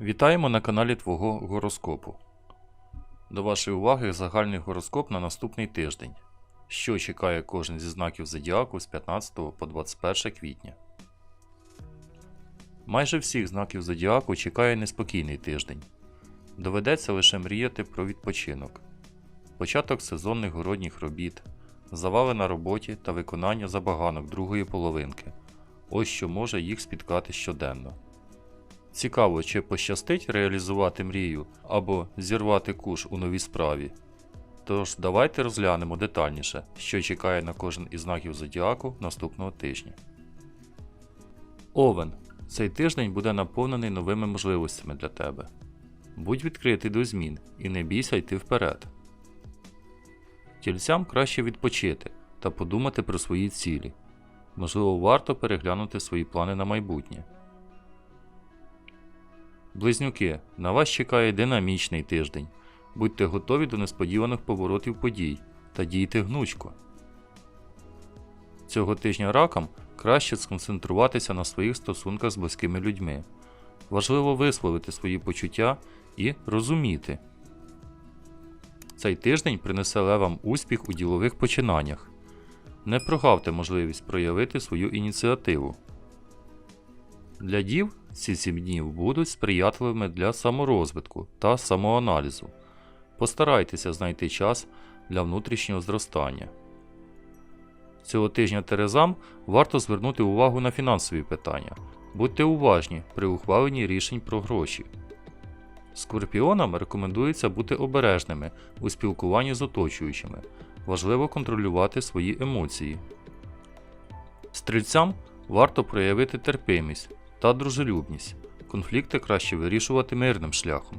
Вітаємо на каналі Твого гороскопу. До вашої уваги загальний гороскоп на наступний тиждень, що чекає кожен зі знаків зодіаку з 15 по 21 квітня. Майже всіх знаків зодіаку чекає неспокійний тиждень. Доведеться лише мріяти про відпочинок, початок сезонних городніх робіт, завали на роботі та виконання забаганок другої половинки. Ось що може їх спіткати щоденно. Цікаво, чи пощастить реалізувати мрію або зірвати куш у новій справі. Тож давайте розглянемо детальніше, що чекає на кожен із знаків зодіаку наступного тижня. Овен. Цей тиждень буде наповнений новими можливостями для тебе. Будь відкритий до змін і не бійся йти вперед. Тільцям краще відпочити та подумати про свої цілі. Можливо, варто переглянути свої плани на майбутнє. Близнюки, на вас чекає динамічний тиждень. Будьте готові до несподіваних поворотів подій та дійте гнучко. Цього тижня ракам краще сконцентруватися на своїх стосунках з близькими людьми. Важливо висловити свої почуття і розуміти. Цей тиждень принесе левам успіх у ділових починаннях. Не прогавте можливість проявити свою ініціативу. Для дів ці сім днів будуть сприятливими для саморозвитку та самоаналізу. Постарайтеся знайти час для внутрішнього зростання. Цього тижня Терезам варто звернути увагу на фінансові питання. Будьте уважні при ухваленні рішень про гроші. Скорпіонам рекомендується бути обережними у спілкуванні з оточуючими. Важливо контролювати свої емоції. Стрільцям варто проявити терпимість та дружелюбність. Конфлікти краще вирішувати мирним шляхом.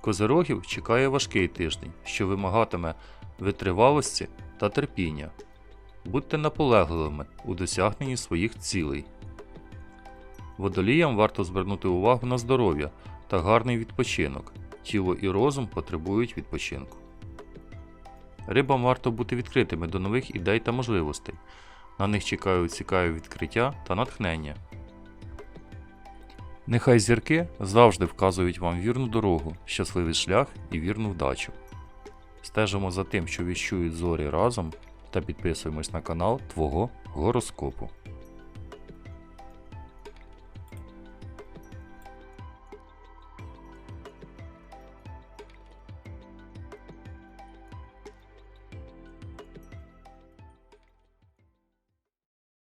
Козирогів чекає важкий тиждень, що вимагатиме витривалості та терпіння. Будьте наполегливими у досягненні своїх цілей. Водоліям варто звернути увагу на здоров'я та гарний відпочинок. Тіло і розум потребують відпочинку. Рибам варто бути відкритими до нових ідей та можливостей. На них чекають цікаві відкриття та натхнення. Нехай зірки завжди вказують вам вірну дорогу, щасливий шлях і вірну вдачу. Стежимо за тим, що віщують зорі разом, та підписуємось на канал Твого гороскопу.